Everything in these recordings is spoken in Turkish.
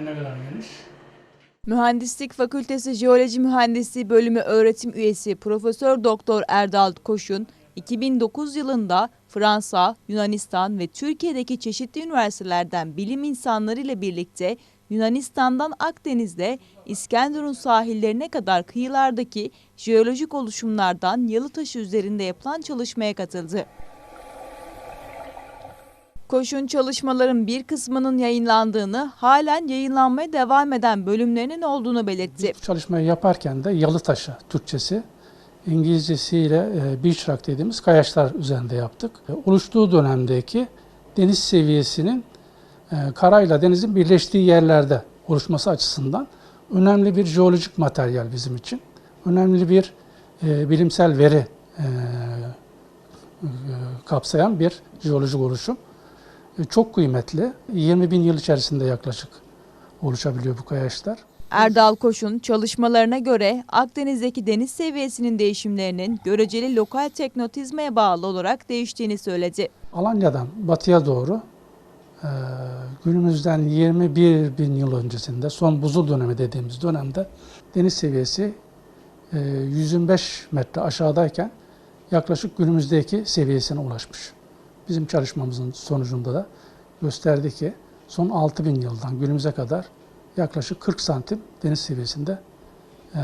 Bakın ne kadar geniş. Mühendislik Fakültesi Jeoloji Mühendisliği Bölümü öğretim üyesi Profesör Doktor Erdal Koşun, 2009 yılında Fransa, Yunanistan ve Türkiye'deki çeşitli üniversitelerden bilim insanları ile birlikte Yunanistan'dan Akdeniz'de İskenderun sahillerine kadar kıyılardaki jeolojik oluşumlardan Yalıtaşı üzerinde yapılan çalışmaya katıldı. Koşun çalışmaların bir kısmının yayınlandığını, halen yayınlanmaya devam eden bölümlerinin olduğunu belirtti. Bu çalışmayı yaparken de Yalıtaşı Türkçesi, İngilizcesiyle e, beach rock dediğimiz kayaçlar üzerinde yaptık. E, Oluştuğu dönemdeki deniz seviyesinin e, karayla denizin birleştiği yerlerde oluşması açısından önemli bir jeolojik materyal bizim için. Önemli bir e, bilimsel veri e, e, kapsayan bir jeolojik oluşum. E, çok kıymetli. 20 bin yıl içerisinde yaklaşık oluşabiliyor bu kayaçlar. Erdal Koşun çalışmalarına göre Akdeniz'deki deniz seviyesinin değişimlerinin göreceli lokal teknotizmaya bağlı olarak değiştiğini söyledi. Alanya'dan batıya doğru e, günümüzden 21 bin yıl öncesinde son buzul dönemi dediğimiz dönemde deniz seviyesi e, 125 metre aşağıdayken yaklaşık günümüzdeki seviyesine ulaşmış. Bizim çalışmamızın sonucunda da gösterdi ki son 6 bin yıldan günümüze kadar yaklaşık 40 santim deniz seviyesinde e,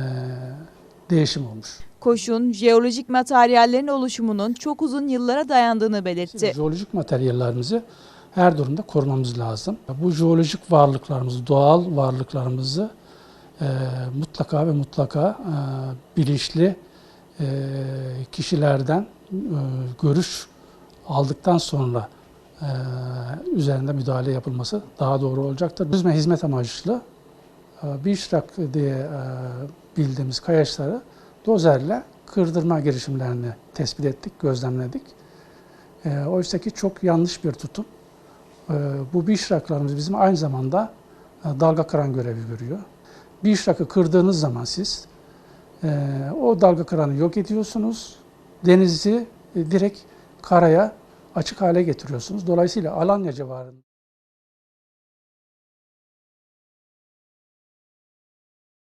değişim olmuş. Koşun, jeolojik materyallerin oluşumunun çok uzun yıllara dayandığını belirtti. Jeolojik materyallerimizi her durumda korumamız lazım. Bu jeolojik varlıklarımızı, doğal varlıklarımızı e, mutlaka ve mutlaka e, bilinçli e, kişilerden e, görüş aldıktan sonra e, üzerinde müdahale yapılması daha doğru olacaktır. Düzme hizmet amaçlı e, bir işrak diye e, bildiğimiz kayaçları dozerle kırdırma girişimlerini tespit ettik, gözlemledik. E, Oysa ki çok yanlış bir tutum. E, bu bişraklarımız bizim aynı zamanda e, dalga kıran görevi görüyor. Bişrakı kırdığınız zaman siz e, o dalga kıranı yok ediyorsunuz. Denizi e, direkt karaya açık hale getiriyorsunuz. Dolayısıyla Alanya civarında